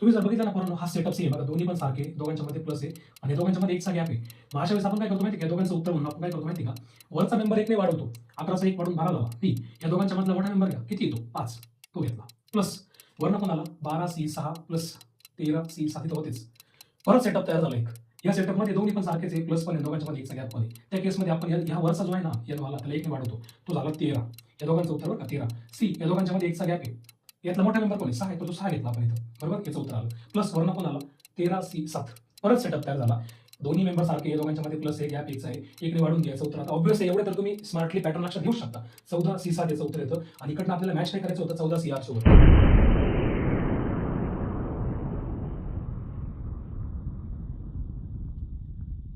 तुम्ही जर बघितलं ना पण हा सेटअप सेम बघा दोन्ही पण सारखे दोघांच्या मध्ये प्लस आहे. आणि दोघांच्या मध्ये एकचा गॅप आहे. मग अशा वेळेस आपण काय करतो माहिती का? दोघांचं उत्तर म्हणून आपण काय करतो माहिती का? वरचा मेंबर एक नाही वाढवतो. अकराचा एक वाढून बारा झाला ती या दोघांच्या मधला मोठा मेंबर घ्या. किती येतो? पाच. तो घेतला. प्लस वर्ण पण आला बारा सी सहा प्लस तेरा सी सात. इथं होतेच. परत सेटअप तयार झाला एक. या सेटअपमध्ये दोन्ही पण सारखेच आहे. प्लस पण आहे. दोघांच्या मध्ये एकचा गॅपमध्ये. त्या केसमध्ये आपण या- वरचा जो आहे ना या वाला त्याला एक वाढवतो. तो झाला तेरा. या दोघांचं उत्तर बरं का तेरा. सी. या दोघांच्या मध्ये एकचा गॅप आहे. यातला मोठा मेंबर कोणी सहा आहे. तो सहा घेतला आपण इथं. बरोबर? याचं उत्तर आलं. प्लस वर्ण कोण आला? तेरा सी सात. परत सेटअप तयार झाला. दोन्ही मेंबर सारखे दोघांच्या मध्ये प्लस एक गॅप एकचा आहे एकने वाढून घ्यायचं उत्तर आता ऑब्विस एवढे तर तुम्ही स्मार्टली पॅटर्न लक्षात घेऊ शकता. चौदा सी सात याचं उत्तर येतं. आणि इकडनं आपल्याला मॅच काय करायचं होतं? चौदा सी आर सोबत.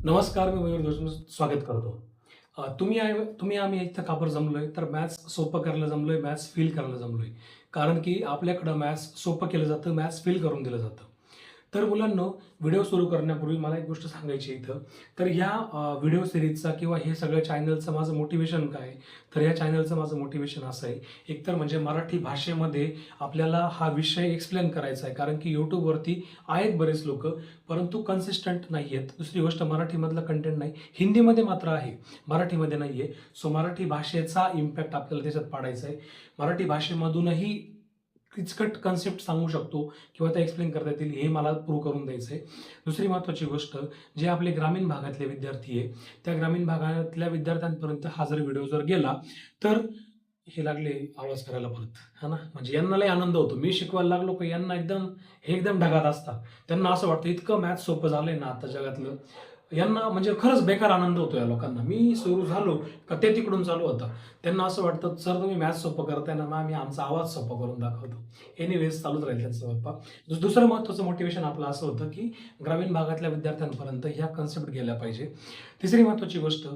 नमस्कार मी मयूर स्वागत करतो. तुम्ही आहे- तुम्ही आम्ही इथं कापर जमलोय तर मॅथ्स सोपं करायला जमलोय मॅथ्स फील करायला जमलोय. कारण की आपल्याकडं मॅथ्स सोपं केलं जातं मॅथ्स फील करून दिलं जातं. तर मुलांनो व्हिडिओ सुरू करण्यापूर्वी मला एक गोष्ट सांगायची इथं. तर ह्या व्हिडिओ सिरीजचा किंवा हे सगळं चॅनलचं माझं मोटिवेशन काय तर या चॅनलचं माझं मोटिवेशन असं आहे. एकतर म्हणजे मराठी भाषेमध्ये आपल्याला हा विषय एक्सप्लेन करायचा आहे. कारण की यूट्यूबवरती आहेत बरेच लोक परंतु कन्सिस्टंट नाही आहेत. दुसरी गोष्ट मराठीमधलं कंटेंट नाही. हिंदीमध्ये मात्र आहे. मराठीमध्ये नाही आहे सो मराठी भाषेचा इम्पॅक्ट आपल्याला त्याच्यात पाडायचा आहे. मराठी भाषेमधूनही किचकट कन्सेप्ट सांगू शकतो किंवा त्या एक्सप्लेन करता येतील हे मला प्रूव्ह करून द्यायचं आहे दुसरी महत्त्वाची गोष्ट जे आपले ग्रामीण भागातले विद्यार्थी आहे त्या ग्रामीण भागातल्या विद्यार्थ्यांपर्यंत हा जर व्हिडिओ जर गेला तर हे लागले आवाज करायला परत हा ना? म्हणजे यांना लय आनंद होतो. मी शिकवायला लागलो की यांना एकदम हे एकदम ढगात असतात. त्यांना असं वाटतं इतकं मॅथ सोपं झालंय ना आता जगातलं. यांना म्हणजे खरंच बेकार आनंद होतो या लोकांना. मी सुरू झालो का ते तिकडून चालू होतं. त्यांना असं वाटतं सर तुम्ही मॅथ सोपं करताय ना मग आम्ही आमचा आवाज सोपं करून दाखवतो. एनिवेज चालूच राहील त्यांचं बाप्पा दुसरं महत्त्वाचं मोटिवेशन आपलं असं होतं की ग्रामीण भागातल्या विद्यार्थ्यांपर्यंत ह्या कन्सेप्ट गेल्या पाहिजे. तिसरी महत्त्वाची गोष्ट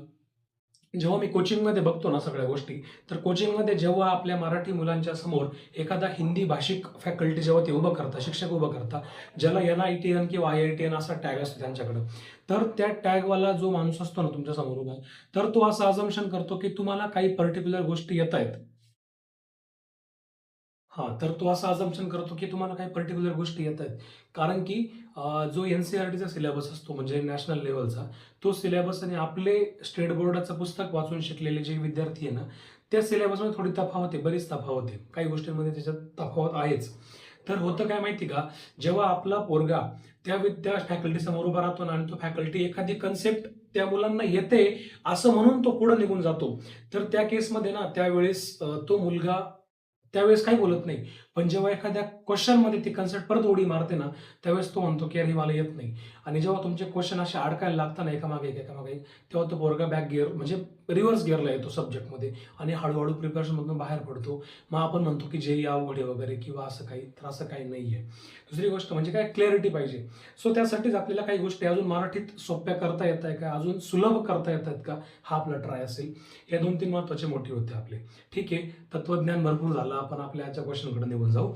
जेव्हा मी कोचिंगमध्ये बघतो ना सगळ्या गोष्टी तर कोचिंगमध्ये जेव्हा आपल्या मराठी मुलांच्या समोर एखादा हिंदी भाषिक फॅकल्टी जेव्हा ते उभं करता शिक्षक उभं करता ज्याला एन आय टी एन किंवा आय आय टी एन असा टॅग असतो त्यांच्याकडं तर त्या टॅगवाला जो माणूस असतो ना तुमच्यासमोर उभा तर तो असं अजम्पशन करतो की तुम्हाला काही पर्टिक्युलर गोष्टी येत आहेत हा तर तो असं अजम्पन करतो की तुम्हाला काही पर्टिक्युलर गोष्टी येत आहेत. कारण की अं, जो एन सी आर टीचा सिलेबस असतो म्हणजे नॅशनल लेवलचा तो सिलेबस आणि आपले स्टेट बोर्डाचं पुस्तक वाचून शिकलेले जे विद्यार्थी आहे ना त्या सिलेबसमध्ये थोडी तफावत आहे बरीच तफावत आहे. काही गोष्टींमध्ये त्याच्यात तफावत आहेच. तर होतं काय माहिती का? जेव्हा आपला पोरगा त्या विद्या फॅकल्टी समोर उभा राहतो ना आणि तो फॅकल्टी एखादी कन्सेप्ट त्या मुलांना येते असं म्हणून तो पुढे निघून जातो. तर त्या केसमध्ये ना त्यावेळेस अं, तो मुलगा त्यावेळेस काही बोलत नाही. पण जेव्हा एखाद्या क्वेश्चनमध्ये ती कन्सेप्ट परत उडी मारते ना त्यावेळेस तो म्हणतो की अरे मला येत नाही. आणि जेव्हा तुमचे क्वेश्चन असे अडकायला लागतात ना एकामागे एक एकामागे एक तेव्हा तो पोरगा बॅक गिअर म्हणजे रिव्हर्स गिअरला येतो सब्जेक्टमध्ये आणि हळूहळू प्रिपरेशनमधून बाहेर पडतो. मग आपण म्हणतो की जे या आहे वगैरे किंवा असं काही तर असं काही नाही आहे दुसरी गोष्ट म्हणजे काय? क्लॅरिटी पाहिजे. सो त्यासाठीच आपल्याला काही गोष्टी अजून मराठीत सोप्या करता येत आहे का? अजून सुलभ करता येत आहेत का? हा आपला ट्राय असेल. या दोन तीन महत्त्वाचे मोठे होते आपले. ठीक आहे? तत्वज्ञान भरपूर झालं. आपण आपल्या याच्या क्वेश्चनकडे निघून जाऊ.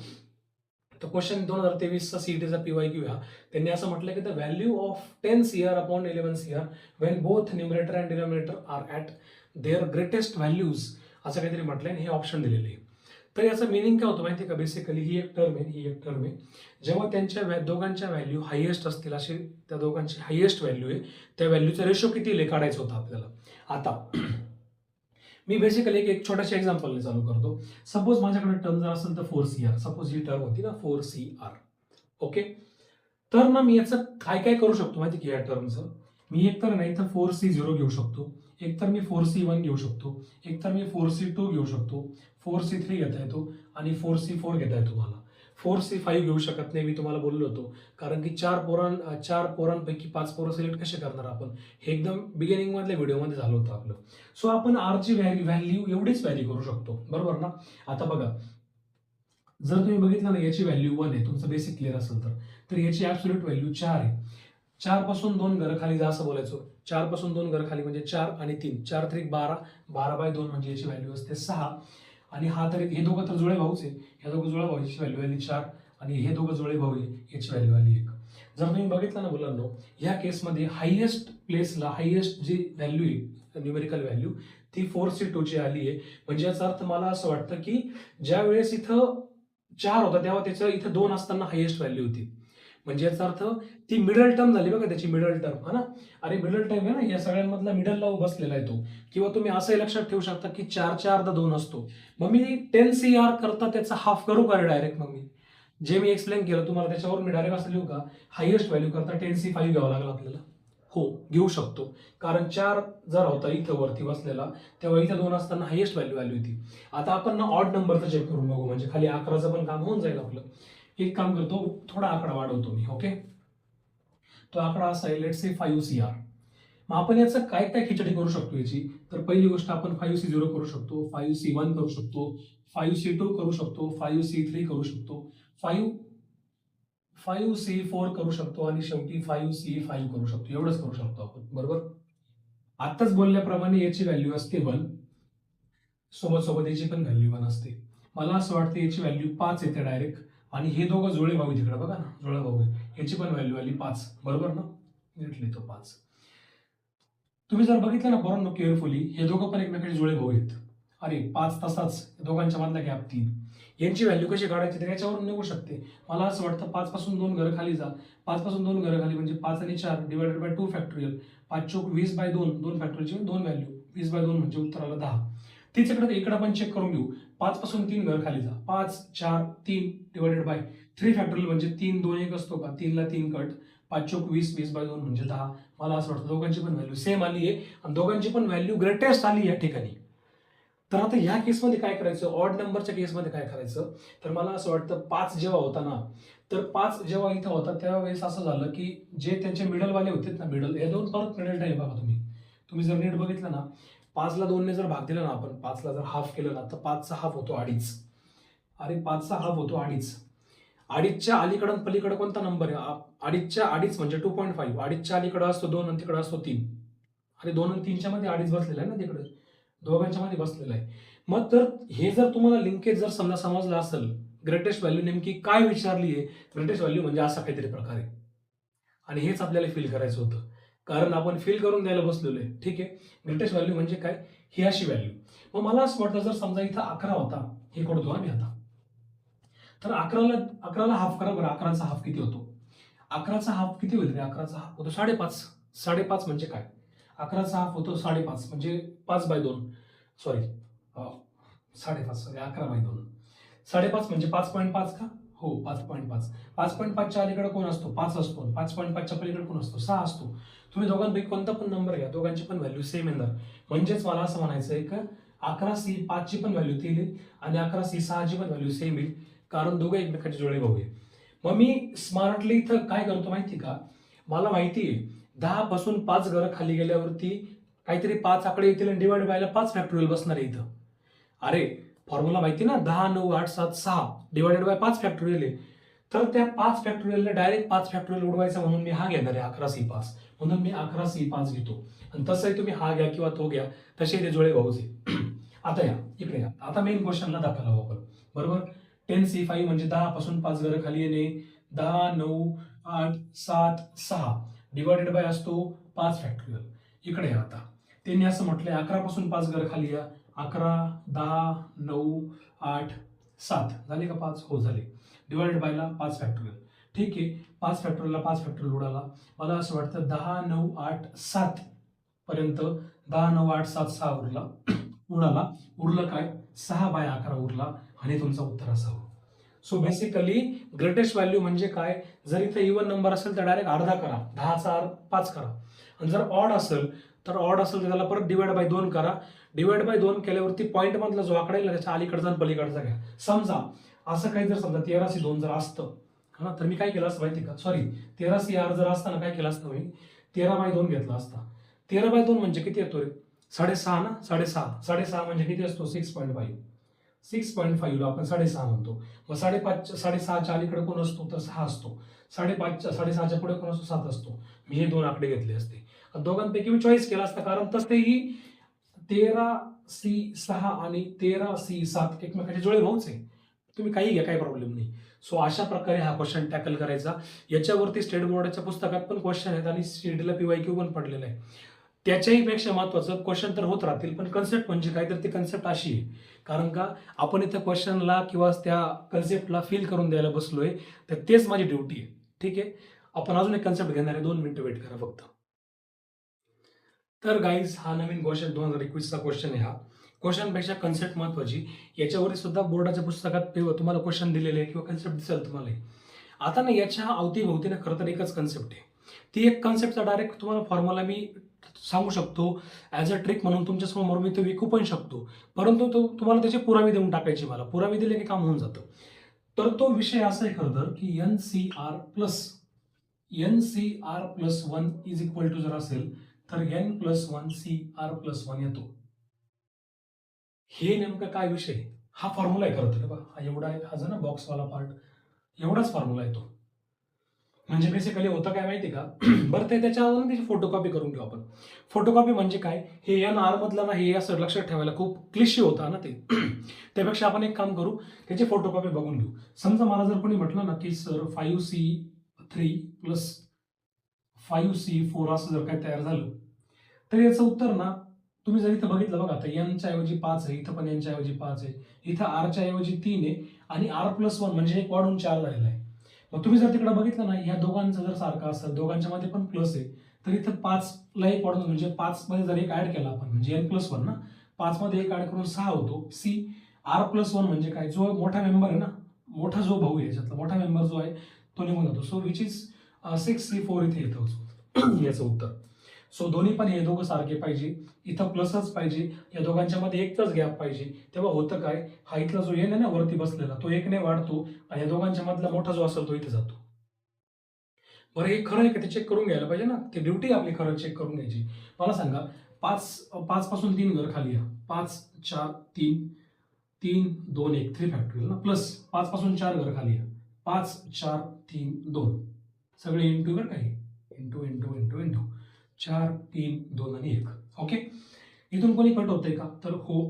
तर क्वेश्चन दोन हजार तेवीसचा सीईटीचा पीवाय क्यू हा त्यांनी असं म्हटलं की the value of ten C upon eleven C when both numerator and denominator are at their greatest values असं काहीतरी म्हटलं आणि हे ऑप्शन दिलेले. आहे तर याचं मिनिंग काय होतं माहिती आहे का? बेसिकली ही एक टर्म आहे ही एक टर्म आहे. जेव्हा त्यांच्या वॅ दोघांच्या व्हॅल्यू हायेस्ट असतील अशी त्या दोघांची हायेस्ट व्हॅल्यू आहे त्या व्हॅल्यूचा रेशो किती ले काढायचं होतं आपल्याला. आता मी बेसिकली एक एक छोट्याशा एक्झाम्पलने चालू करतो. सपोज माझ्याकडे टर्म जर असेल तर फोर सी आर सपोज ही टर्म होती ना फोर सी आर ओके तर ना मी याचं काय काय करू शकतो माहिती की या टर्मचं मी एक तर नाही तर फोर सी झिरो घेऊ शकतो. एक तर मी फोर सी वन घेऊ शकतो. एक तर मी फोर सी टू घेऊ शकतो. फोर सी थ्री घेता येतो आणि फोर सी फोर घेता येतो मला. फोर सी फाईव्ह घेऊ शकत नाही मी तुम्हाला बोललो होतो. कारण की चार पोरां चार पोरांपैकी पाच पोरं सिलेक्ट कसे करणार आपण? हे एकदम बिगिनिंग मधल्या व्हिडिओमध्ये झालं होतं आपलं. सो आपण आरची व्हॅल्यू व्हॅल्यू एवढीच व्हॅल्यू करू शकतो. बरोबर ना? आता बघा. जर तुम्ही बघितलं ना याची व्हॅल्यू वन आहे. तुमचं बेसिक क्लिअर असेल तर. तर याची ॲब्सोल्यूट व्हॅल्यू चार आहे. चारपासून दोन घर खाली जा असं बोलायचो चारपासून दोन घर खाली म्हणजे चार आणि तीन. चार त्रिक बारा बारा बाय दोन म्हणजे याची व्हॅल्यू असते सहा. आणि हा तर हे दोघं तर जुळे भाऊच आहे. ह्या दोघं जुळे भाऊची व्हॅल्यू आली चार आणि हे दोघं जुळे भाऊ आहे याची व्हॅल्यू आली एक. जर तुम्ही बघितलं ना मुलांनो ह्या केसमध्ये हायेस्ट प्लेसला हायेस्ट जी व्हॅल्यू आहे न्यूमेरिकल व्हॅल्यू ती फोर सी टूची आली आहे. म्हणजे याचा अर्थ मला असं वाटतं की ज्या वेळेस इथं चार होता तेव्हा त्याचं इथं दोन असताना हायेस्ट व्हॅल्यू होती. म्हणजे याचा अर्थ ती मिडल टर्म झाली बघा त्याची मिडल टर्म हा ना? अरे मिडल टर्म आहे ना या सगळ्यांमधला मिडलला बसलेला आहे तो. किंवा तुम्ही असंही लक्षात ठेवू शकता की चारच्या अर्धा दोन असतो. मग मी टेन सी आर करता त्याचा हाफ करू का डायरेक्ट मग मी? जे मी एक्सप्लेन केलं तुम्हाला त्याच्यावर मी डायरेक्ट असं लिहू का? हायेस्ट व्हॅल्यू करता टेन सी फाईव्ह घ्यावं लागलं आपल्याला. हो घेऊ शकतो. कारण चार जर होता इथं वरती बसलेला तेव्हा इथं दोन असताना हायेस्ट व्हॅल्यू आली होती. आता आपण ना ऑड नंबरचं चेक करून बघू. म्हणजे खाली अकराचं पण काम होऊन जाईल आपलं. एक काम करतो थोडा आकडा वाढवतो मी ओके तो आकडा असा आहे let C five C R मग आपण याचं काय काय खिचडी करू शकतो याची? तर पहिली गोष्ट आपण फायव्ह सी झिरो करू शकतो फायव्ह सी वन करू शकतो फाईव्ह सी टू करू शकतो फाईव्ह सी थ्री करू शकतो फायव्ह फाईव्ह सी फोर करू शकतो आणि शेवटी फायव्ह सी फाईव्ह करू शकतो. एवढंच करू शकतो आपण बरोबर? आत्ताच बोलल्याप्रमाणे याची व्हॅल्यू असते वन सोबत सोबत याची पण व्हॅल्यू वन असते. मला असं वाटतं याची व्हॅल्यू पाच येते डायरेक्ट आणि हे दोघं जुळे भाऊ तिकडे बघा ना जुळे भाऊ आहे. याची पण व्हॅल्यू आली पाच. बरोबर ना? नीट लिहितो पाच. तुम्ही जर बघितलं ना बरोबर केअरफुली हे दोघं पण एकमेकांचे जुळे भाऊ आहेत. अरे पाच तासाच. दोघांच्या मधला गॅप तीन. यांची व्हॅल्यू कशी काढायची तर याच्यावरून निघू शकते. मला असं वाटतं पाच पासून दोन घरं खाली जा. पाच पासून दोन घरं खाली म्हणजे पाच आणि चार डिवायडेड बाय टू फॅक्टोरियल पाच चोक वीस बाय दोन दोन फॅक्टोरियलची दोन व्हॅल्यू वीस बाय दोन म्हणजे उत्तर आलं दहा. तीच इकडे इकडे आपण चेक करून घेऊ. पाच पासून तीन घर खाली जा. पाच चार तीन डिवायडेड बाय थ्री फॅक्टोरियल म्हणजे तीन दोन एक असतो का? तीनला तीन कट पाच चोक वीस वीस बाय दोन म्हणजे दहा. मला असं वाटतं दोघांची पण व्हॅल्यू सेम आली आहे. आणि दोघांची पण व्हॅल्यू ग्रेटेस्ट आली या ठिकाणी. तर आता ह्या केसमध्ये काय करायचं? ऑड नंबरच्या केसमध्ये काय करायचं? तर मला असं वाटतं पाच जेव्हा होता ना तर पाच जेव्हा इथं होता त्यावेळेस असं झालं की जे त्यांचे मिडलवाले होते ना मिडल हे दोन परत मिडल टाईप बघा तुम्ही. तुम्ही जर नीट बघितलं ना पाचला दोनने जर भाग दिला ना आपण पाचला जर हाफ केलं ना तर पाचचा हाफ होतो अडीच. अरे पाचचा हाफ होतो अडीच. अडीचच्या अलीकडं पलीकडं कोणता नंबर आहे? अडीचच्या अडीच म्हणजे टू पॉईंट फाईव्ह अडीचच्या अलीकडं असतो दोन आणि तिकडं असतो तीन. अरे दोन आणि तीनच्या मध्ये अडीच बसलेला आहे ना तिकडे? दोघांच्या मध्ये बसलेला आहे. मग तर हे जर तुम्हाला लिंकेज जर समजा समजलं असेल ग्रेटेस्ट व्हॅल्यू नेमकी काय विचारली आहे ग्रेटेस्ट व्हॅल्यू म्हणजे असा काहीतरी प्रकार. आहे आणि हेच आपल्याला फील करायचं होतं. कारण आपण फील करून द्यायला बसलेलो आहे. ठीक आहे? ग्रेटेस्ट व्हॅल्यू म्हणजे काय? ही अशी व्हॅल्यू मग मला असं वाटतं जर समजा इथं अकरा होता हे करतो आम्ही आता. तर अकराला अकराला हाफ करा बरं. अकराचा हाफ किती होतो? अकराचा हाफ किती होईल रे? अकराचा हाफ होतो साडेपाच. साडेपाच म्हणजे काय? अकराचा हाफ होतो साडेपाच म्हणजे पाच बाय दोन. सॉरी साडेपाच सॉरी अकरा बाय दोन. साडेपाच म्हणजे पाच पॉईंट पाच का? हो पाच पॉईंट पाच. पाच पॉईंट पाचच्या अलीकडे कोण असतो? पाच असतो. पाच पॉईंट पाचच्या पलीकडे कोण असतो? सहा असतो. तुम्ही दोघांपैकी कोणता पण नंबर घ्या. दोघांची पण व्हॅल्यू सेम येणार म्हणजेच मला असं म्हणायचं आहे का अकरा सी पाचची पण व्हॅल्यू तीन येईल आणि अकरा सी सहाची पण व्हॅल्यू सेम येईल कारण दोघं एकमेकांचे जुळे भाऊ आहे. मग मी स्मार्टली इथं काय करतो माहिती का? मला माहिती आहे दहा पासून पाच घरं खाली गेल्यावरती काहीतरी पाच आकडे येतील आणि डिवाइड व्हायला पाच फॅक्टोरियल बसणार आहे इथं. अरे फॉर्म्युला माहिती ना? दहा नऊ आठ सात सहा डिवायडेड बाय पाच फॅक्टोरियल आहे. तर त्या पाच फॅक्टोरियलला डायरेक्ट पाच फॅक्टोरियल उडवायचा म्हणून मी हा घेणार आहे अकरा सी पाच. म्हणून मी अकरा सी पाच घेतो. आणि तसंही तुम्ही हा घ्या किंवा तो घ्या. तसे ते जुळे भाऊचे आता या इकडे या. आता मेन क्वेश्चनला दाखल हवं आपण. बरोबर? टेन सी फाईव्ह म्हणजे दहा पासून पाच घरं खाली येणे. दहा नऊ आठ सात सहा. डिवायडेड बाय असतो पाच फॅक्टोरियल इकडे या आता. त्यांनी असं म्हटलंय अकरा पासून पाच घरं खाली या. अकरा दहा नऊ आठ सात. झाले का पाच? हो झाले. डिवायडेड बायला पाच फॅक्टोरियल ठीक आहे. पाच फॅक्टोरियलला पाच फॅक्टोरियल उडाला मला असं वाटतं दहा नऊ आठ सात पर्यंत दहा नऊ आठ सात सहा उरला. उडाला उरलं काय? सहा बाय अकरा उरला आणि तुमचा उत्तर असावं सो बेसिकली ग्रेटेस्ट व्हॅल्यू म्हणजे काय? जर इथे इवन नंबर असेल तर डायरेक्ट अर्धा करा. दहाचा अर्ध पाच करा. आणि जर ऑड असेल तर ऑड असेल तर त्याला परत डिवाइड बाय दोन करा. डिवाइड बाय दोन केल्यावरती पॉईंट मधला जो आकडा येईल त्याच्या अलीकडचा आणि पलीकडचा घ्या. समजा असं काही जर समजा तेराशे दोन जर असतं हा ना तर मी काय केलं असतं माहिती का? सॉरी तेराशे आर जर असताना काय केलं असतं मी? तेरा बाय दोन घेतला असता. तेरा बाय दोन म्हणजे किती येतो रे साडेसहा ना? साडेसहा. साडेसहा म्हणजे किती असतो? Six point five six point फाईव्हला आपण साडेसहा म्हणतो. मग साडेपाच साडेसहाच्या अलीकडे कोण असतो? तर सहा असतो. साडेपाचच्या साडेसहाच्या पुढे कोण असतो? सात असतो. मी हे दोन आकडे घेतले असते. दोघांपैकी मी चॉईस केला असता कारण तसेही तेरा सी सहा आणि तेरा सी सात एकमेकाचे जुळे भाऊच आहे. तुम्ही काही घ्या काही प्रॉब्लेम नाही. सो अशा प्रकारे हा क्वेश्चन टॅकल करायचा. याच्यावरती स्टेट बोर्डाच्या पुस्तकात पण क्वेश्चन आहेत आणि सीडीला पीवाय क्यू पण पडलेलं आहे. त्याच्याही पेक्षा महत्वाचं क्वेश्चन तर होत राहतील पण कन्सेप्ट म्हणजे काय? तर ती कन्सेप्ट अशी आहे. कारण का? आपण इथं क्वेश्चनला किंवा त्या कन्सेप्टला फील करून द्यायला बसलोय तर तेच माझी ड्युटी आहे. ठीक आहे? आपण अजून एक कन्सेप्ट घेणार आहे. दोन मिनिटं वेट करा फक्त. तर गाईज हा नवीन क्वेश्चन दोन हजार एकवीसचा क्वेश्चन आहे हा. क्वेश्चनपेक्षा कन्सेप्ट महत्वाची. याच्यावरती सुद्धा बोर्डाच्या पुस्तकात पे- तुम्हाला क्वेश्चन दिलेले आहे किंवा कन्सेप्ट दिसेल तुम्हाला आता ना याच्या अवतीभोवती ना खरं तर एकच कन्सेप्ट आहे. ती एक कन्सेप्टचा डायरेक्ट तुम्हाला फॉर्म्युला मी सांगू शकतो. ॲज अ ट्रिक म्हणून तुमच्यासमोर मी तो विकू पण शकतो. परंतु तो तुम्हाला त्याचे पुरावे देऊन टाकायचे मला. पुरावे दिले की काम होऊन जातं. तर तो विषय असा आहे खरं तर की N C R plus N C R plus one is equal to जर असेल तर N plus one C R plus one येतो. हे नेमकं काय विषय? हा फॉर्म्युला आहे खरं तर. बा हा एवढा आहे हा जो ना बॉक्सवाला पार्ट एवढाच फॉर्म्युला येतो. म्हणजे बेसिकली होतं काय माहिती का? बरं ते त्याच्यावर त्याची फोटोकॉपी करून घेऊ आपण. फोटोकॉपी म्हणजे काय? हे एन आर मधलं ना हे असं लक्षात ठेवायला खूप क्लिशी होता ना ते. त्यापेक्षा आपण एक काम करू त्याची फोटोकॉपी बघून घेऊ. समजा मला जर कोणी म्हटलं ना की sir five C three plus five C four असं जर काय तयार झालं तर याचं उत्तर ना तुम्ही जर इथं बघितलं बघा आता एनच्या ऐवजी पाच आहे इथं पण यांच्या ऐवजी पाच आहे इथं आरच्या ऐवजी तीन आहे आणि आर प्लस वन म्हणजे एक वाढून चार झालेला आहे. मग तुम्ही जर तिकडे बघितलं ना या दोघांचं जर सारखं असतं दोघांच्या मध्ये पण प्लस आहे तर इथं पाचला एक वाढून म्हणजे पाच मध्ये जर एक ऍड केला आपण म्हणजे एन प्लस वन ना पाच मध्ये एक ऍड करून सहा होतो सी आर प्लस वन म्हणजे काय? जो मोठा मेंबर आहे ना मोठा जो भाऊ आहे याच्यातला मोठा मेंबर जो आहे तो निघून जातो. So which is six C four इथे येतं याचं उत्तर. सो दोन्ही पण हे दोघं सारखे पाहिजे. इथं प्लसच पाहिजे. या दोघांच्या मध्ये एकच गॅप पाहिजे. तेव्हा होतं काय? हा इथला जो एन आहे ना वरती बसलेला तो एकने वाढतो आणि या दोघांच्या मधला मोठा जो असेल तो इथे जातो. बरं हे खरं आहे का ते चेक करून घ्यायला पाहिजे ना? ते ड्युटी आपली खरं चेक करून घ्यायची. मला सांगा पाच पाच पासून तीन घर खाली या. पाच चार तीन तीन दोन एक थ्री फॅक्टोरियल ना? प्लस पाच पासून चार घर खाली या. पाच चार तीन दोन. सगळे इंटू बरं काही इंटू इंटू इंटू इंटू चार तीन दोन आणि एक. ओके इथून कोणी कट होतंय का? तर हो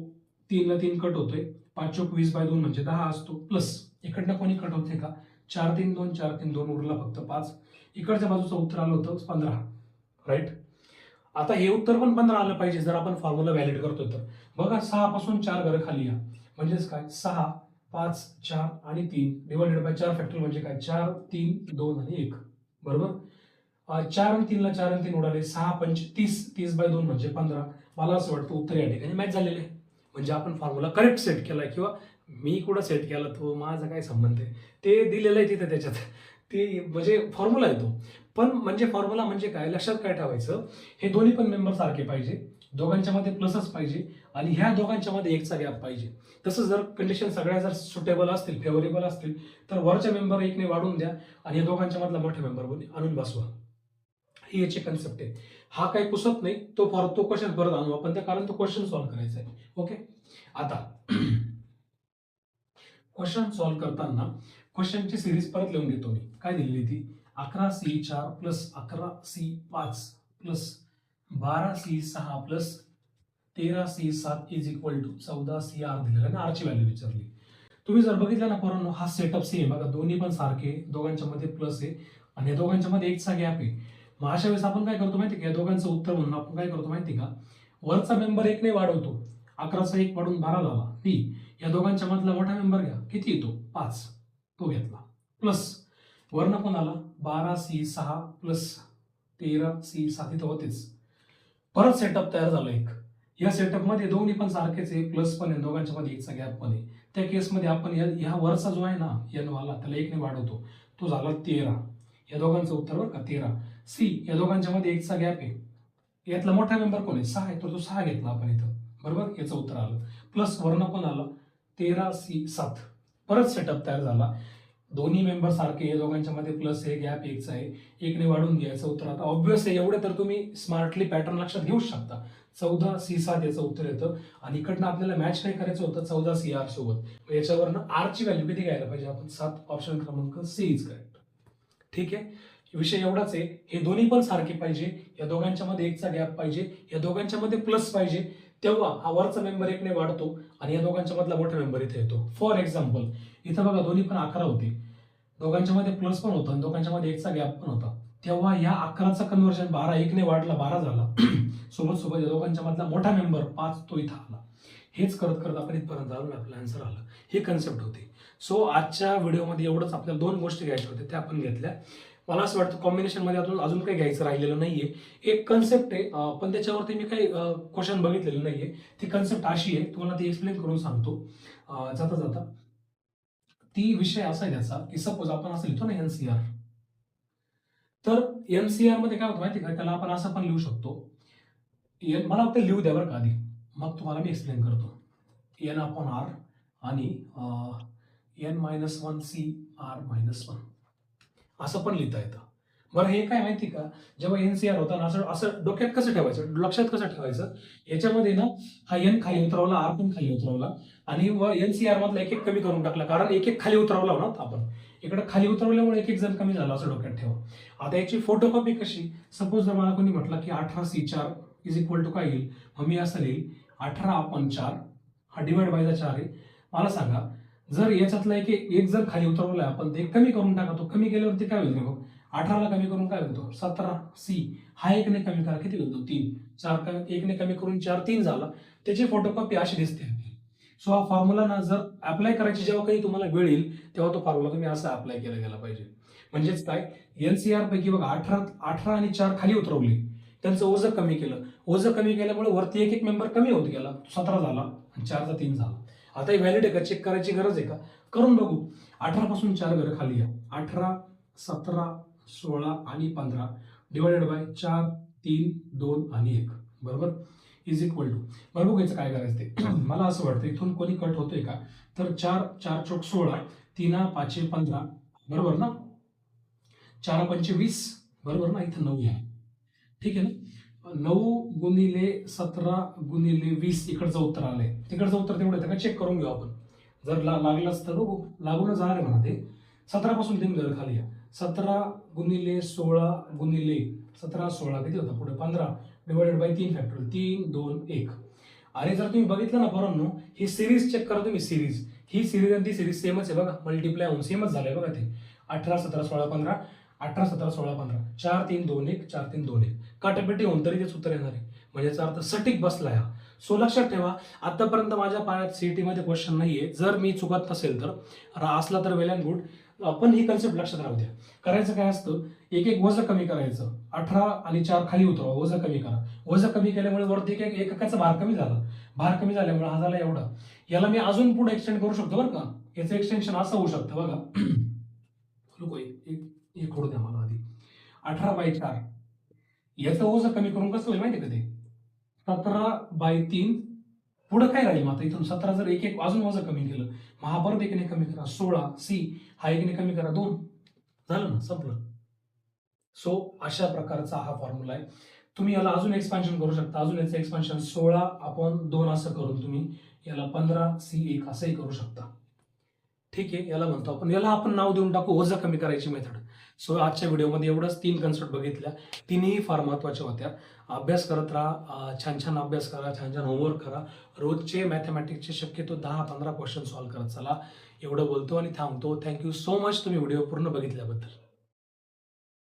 तीनला तीन कट होतोय. पाच चोक वीस बाय दोन म्हणजे दहा असतो. प्लस इकडनं कोणी कट होते का? चार तीन दोन चार तीन दोन उरला फक्त पाच. इकडच्या बाजूचं उत्तर आलं होतं पंधरा. राईट आता हे उत्तर पण पंधरा आलं पाहिजे. जर आपण फॉर्म्युला व्हॅलिड करतोय तर. बघा सहा पासून चार घरं खाली या. म्हणजेच काय? सहा पाच चार आणि तीन. डिवायडेड बाय चार फॅक्टर म्हणजे काय? चार तीन दोन आणि एक. बरोबर? चार आणि तीनला चार आणि तीन उडाले सहा पंच तीस तीस बाय दोन म्हणजे पंधरा. मला असं वाटतं उत्तर या ठिकाणी मॅच झालेलं आहे. म्हणजे आपण फॉर्म्युला करेक्ट सेट केला किंवा मी कुठं सेट केला तो माझा काय संबंध आहे? ते दिलेलं आहे तिथे त्याच्यात. ते म्हणजे फॉर्म्युला येतो पण म्हणजे फॉर्म्युला म्हणजे काय? लक्षात काय ठेवायचं? हे दोन्ही पण मेंबर सारखे पाहिजे. दोघांच्या मध्ये प्लसच पाहिजे आणि ह्या दोघांच्या मध्ये एकचा गॅप पाहिजे. तसं जर कंडिशन सगळ्या जर सुटेबल असतील फेवरेबल असतील तर वरच्या मेंबर एकने वाढून द्या आणि या दोघांच्या मधला मोठा मेंबर आणून बसवा. ही याची कन्सेप्ट आहे. हा काही पुसत नाही तो फॉर तो क्वेश्चन परत आणू आपण त्या कारण तो क्वेश्चन सॉल्व्ह करायचा आहे. ओके आता क्वेश्चन सॉल्व्ह करताना क्वेश्चनची सिरीज परत लिहून घेतो मी. काय दिलेली ती? अकरा सी चार प्लस अकरा सी पाच प्लस बारा सी सहा प्लस तेरा सी सात इज इक्वल टू चौदा सी आर दिलेला आणि आरची व्हॅल्यू विचारली. तुम्ही जर बघितलं ना पोरांनो हा सेटअप सेम बघा दोन्ही पण सारखे दोघांच्या मध्ये प्लस आहे. आणि या दोघांच्या मध्ये एकचा गॅप आहे. मग अशा वेळेस आपण काय करतो माहिती का? या दोघांचं उत्तर म्हणून आपण काय करतो माहिती का? वरचा मेंबर एक नाही वाढवतो. अकराचा एक वाढून बारा झाला ती. या दोघांच्या मधला मोठा मेंबर घ्या. किती येतो? पाच. तो घेतला. प्लस वर्ण पण आला? बारा सी सहा प्लस तेरा सी सात इथं होतेच. परत सेटअप तयार झालं एक. या सेटअपमध्ये दोन्ही पण सारखेच आहे प्लस पण आहे दोघांच्या मध्ये एकचा गॅप पण आहे. त्या केसमध्ये आपण या ह्या वरचा जो आहे ना एन वाला त्याला एकने वाढवतो. तो झाला तेरा. या दोघांचं उत्तर बरं का तेरा. सी या दोघांच्या मध्ये एकचा गॅप आहे. यातला मोठा मेंबर कोण आहे? सहा आहे तर तो सहा घेतला आपण इथं. बरोबर? याचं उत्तर आलं. प्लस वर्ण पण आलं? तेरा सी सात. परत सेटअप तयार झाला. दोन्ही मेंबर सारखे या दोघांच्या मध्ये प्लस हे गॅप एकचा आहे. एकने वाढून घ्यायचं उत्तर. आता ऑब्विस आहे एवढे तर तुम्ही स्मार्टली पॅटर्न लक्षात घेऊ शकता. चौदा सी सात याचं उत्तर येतं. आणि इकडनं आपल्याला मॅच काय करायचं होतं चौदा सी आर सोबत. याच्यावरनं आरची व्हॅल्यू किती घ्यायला पाहिजे? आपण सात ऑप्शन क्रमांक सी इज करेक्ट ठीक आहे? विषय एवढाच आहे. हे दोन्ही पण सारखे पाहिजे. या दोघांच्या मध्ये एकचा गॅप पाहिजे. या दोघांच्या मध्ये प्लस पाहिजे. तेव्हा हा वरचा मेंबर एकने वाढतो आणि या दोघांच्या मधला मोठा मेंबर इथे येतो. फॉर एक्झाम्पल इथं बघा दोन्ही पण अकरा होते. दोघांच्या मध्ये प्लस पण होता आणि दोघांच्या मध्ये एकचा गॅप पण होता. तेव्हा या अकराचा कन्व्हर्जन बारा एकने वाढला बारा झाला. सोबत सोबत या दोघांच्या मधला मोठा मेंबर पाच तो इथं आला. हेच करत करत आपण इथपर्यंत आलो आपलं आन्सर आलं. ही कन्सेप्ट होती. सो आजच्या व्हिडिओमध्ये एवढंच. आपल्याला दोन गोष्टी घ्यायच्या होत्या त्या आपण घेतल्या. मला असं वाटतं कॉम्बिनेशनमध्ये अजून अजून काही घ्यायचं राहिलेलं नाही आहे एक कन्सेप्ट आहे पण त्याच्यावरती मी काही क्वेश्चन बघितलेलं नाही आहे ती कन्सेप्ट अशी आहे तुम्हाला ती एक्सप्लेन करून सांगतो. जाता जाता. ती विषय असा आहे त्याचा की सपोज आपण असं लिहितो ना एन सी आर तर एन सी मध्ये काय होतं माहिती का? त्याला आपण असं पण लिहू शकतो. एन मला वाटतं लिहू द्या बरं का आधी. मग तुम्हाला मी एक्सप्लेन करतो. एन अपॉन आर आणि N minus one C R minus one असं पण लिहिता येतं. बरं हे काय माहिती का? जेव्हा एन सी आर होता ना असं असं डोक्यात कसं ठेवायचं? लक्षात कसं ठेवायचं? याच्यामध्ये ना हा एन खाली उतरवला आर पण खाली उतरवला आणि व एन सी आर मधला एक एक कमी करून टाकला. कारण एक एक खाली उतरवला ना आपण. इकडे खाली उतरवल्यामुळे एक एक जण कमी झाला असं डोक्यात ठेवा. आता याची फोटोकॉपी कशी? सपोज जर मला कोणी म्हटलं की अठरा सी चार इज इक्वल टू काय येईल? मग मी असं लिहिल अठरा आपण चार हा डिवाइड बायचा चार आहे. मला सांगा जर याच्यातला एक एक जर खाली उतरवला आपण ते कमी करून टाका तो कमी केल्यावरती काय होईल बघ? अठराला कमी करून काय होतो सतरा सी. हा एकने कमी करा किती होतो तीन. चार कमी एकने कमी करून चार तीन झाला. त्याची फोटोकॉपी अशी दिसते. सो हा फॉर्म्युला ना जर अप्लाय करायची जेव्हा काही तुम्हाला वेळ येईल तेव्हा तो फॉर्म्युला तुम्ही असा अप्लाय केला गेला पाहिजे. म्हणजेच काय? एनसीआर पैकी बघा अठरा अठरा आणि चार खाली उतरवले. त्यांचं ओझं कमी केलं. ओझं कमी केल्यामुळे वरती एक एक मेंबर कमी होत गेला. सतरा झाला आणि चारचा तीन झाला. आता हे व्हॅलिड आहे का? चेक करायची गरज आहे का? करून बघू. अठरा पासून चार घरं खाली या अठरा सतरा सोळा आणि पंधरा. डिवायडेड बाय चार तीन दोन आणि एक. बरोबर? इज इक्वल टू मला बघायचं काय करायचं ते. मला असं वाटतं इथून कोणी कट होतोय का? तर चार चार चौक सोळा तीना पाचशे पंधरा. बरोबर ना? चार पंचे वीस बरोबर ना? इथं नऊ आहे. ठीक आहे ना? नऊ गुणिले सतरा गुणिले वीस इकडचं उत्तर आलंय. तिकडचं उत्तर तेवढं येतं का? चेक करून घेऊ आपण. जर ला लागलंच तर बघू. लागूनच जाणार आहे म्हणा ते. सतरापासून तीन घर खाली या. सतरा गुणिले सोळा गुणिले सतरा सोळा किती होतं? पुढे पंधरा डिवायडेड बाय तीन फॅक्टर तीन दोन एक. आणि जर तुम्ही बघितलं ना बरोबर ही सिरीज चेक करा तुम्ही सिरीज ही सिरीज आणि ती सिरीज सेमच आहे बघा. मल्टिप्लाय होऊन सेमच झालंय बघा ते. अठरा सतरा सोळा पंधरा. अठरा सतरा सोळा पंधरा. चार तीन दोन एक. चार तीन दोन एक. काटापेटी होऊन तरी तेच सूत्र येणार आहे. म्हणजे याचा अर्थ सटीक बसला हा. सो लक्षात ठेवा आतापर्यंत माझ्या पायात सीईटी मध्ये क्वेश्चन नाहीये. जर मी चुकत नसेल तर असला तर वेल अँड गुड आपण ही कन्सेप्ट लक्षात राहू द्या. करायचं काय असतं? एक एक वजन कमी करायचं. अठरा आणि चार खाली उतरवा. वजन कमी करा. वजन कमी केल्यामुळे वरती एक एक एकाचा भार कमी झाला. भार कमी झाल्यामुळे हा झाला एवढा. याला मी अजून पुढे एक्सटेंड करू शकतो बरं का? याचं एक्सटेन्शन असं होऊ शकतं बघा. लोक एक एक द्या मला आधी. अठरा बाय चार. याचं ओझं कमी करून कसं होईल माहिती का ते? सतरा बाय तीन पुढं काय राहील मग आता इथून? सतरा जर एक एक अजून वजन कमी केलं महाभारत एकने कमी करा सोळा सी हा एकने कमी करा दोन. झालं ना? संपलं. सो अशा प्रकारचा हा फॉर्म्युला आहे. तुम्ही याला अजून एक्सपान्शन करू शकता. अजून याचं एक्सपान्शन सोळा आपण दोन असं करून तुम्ही याला पंधरा सी एक असंही करू शकता. ठीक आहे याला म्हणतो आपण. याला आपण नाव देऊन टाकू ओझं कमी करायची मेथड सो आजच्या व्हिडिओमध्ये एवढंच. तीन कन्सेप्ट बघितल्या. तिन्ही फार महत्त्वाच्या होत्या. अभ्यास करत राहा. छान छान अभ्यास करा. छान छान होमवर्क करा. रोजचे मॅथमॅटिक्सचे शक्यतो दहा पंधरा क्वेश्चन सॉल्व्ह करत चला. एवढं बोलतो आणि थांबतो. थँक्यू सो मच तुम्ही व्हिडिओ पूर्ण बघितल्याबद्दल.